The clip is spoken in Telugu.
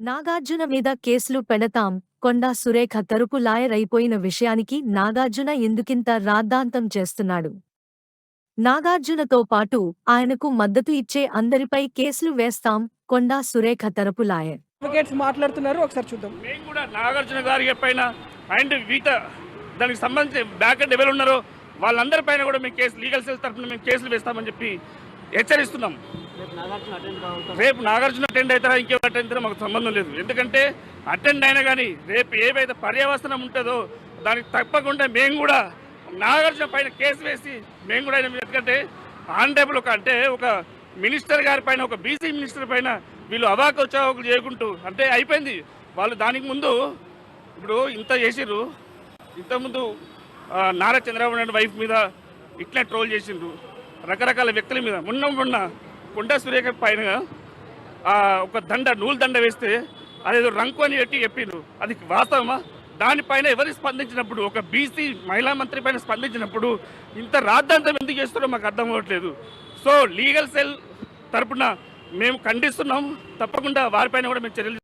నాగార్జున మీద కేసులు పెడతాం. కొండా సురేఖ తరపు లాయర్ అయిపోయిన విషయానికి నాగార్జున ఎందుకింత రాద్ధాంతం చేస్తున్నాడు? నాగార్జునతో పాటు ఆయనకు మద్దతు ఇచ్చే అందరిపై కేసులు వేస్తాం. కొండా సురేఖ తరపు లాయర్. అడ్వకేట్స్ మాట్లాడుతున్నారు. ఒకసారి చూద్దాం. మేము కూడా నాగార్జున గారి పైన అండ్ వీట దానికి సంబంధించి బ్యాక్ అండ్ ఎవరు ఉన్నారో వాళ్ళందరి పైన కూడా మేము కేసు లీగల్ సెల్స్ తరఫున మేము కేసులు వేస్తామని చెప్పి హెచ్చరిస్తున్నాం. రేపు నాగార్జున అటెండ్ అవుతారా ఇంకెవరు అటెండ్ అవుతారా మాకు సంబంధం లేదు. ఎందుకంటే అటెండ్ అయినా కానీ రేపు ఏవైతే పర్యవసనం ఉంటుందో దానికి తప్పకుండా మేము కూడా నాగార్జున పైన కేసు వేసి మేము కూడా ఆయన ఎందుకంటే ఆనరేబుల్ ఒక అంటే ఒక మినిస్టర్ గారి పైన ఒక బీసీ మినిస్టర్ పైన వీళ్ళు అవాకు వచ్చాకులు చేయకుంటూ అంటే అయిపోయింది. వాళ్ళు దానికి ముందు ఇప్పుడు ఇంత చేసిర్రు. ఇంతకుముందు నారా చంద్రబాబు నాయుడు వైఫ్ మీద ఇట్లా ట్రోల్ చేసిండ్రు రకరకాల వ్యక్తుల మీద ఉన్న ఉన్న కొండా సురేఖ పైన ఒక దండ నూలు దండ వేస్తే అదేదో రంకు అని పెట్టి చెప్పిండు అది వాస్తవమా? దానిపైన ఎవరు స్పందించినప్పుడు ఒక బీసీ మహిళా మంత్రి పైన స్పందించినప్పుడు ఇంత రాద్ధాంతం ఎందుకు చేస్తారో మాకు అర్థం అవ్వట్లేదు. సో లీగల్ సెల్ తరపున మేము ఖండిస్తున్నాం. తప్పకుండా వారిపైన కూడా మేము చర్యలు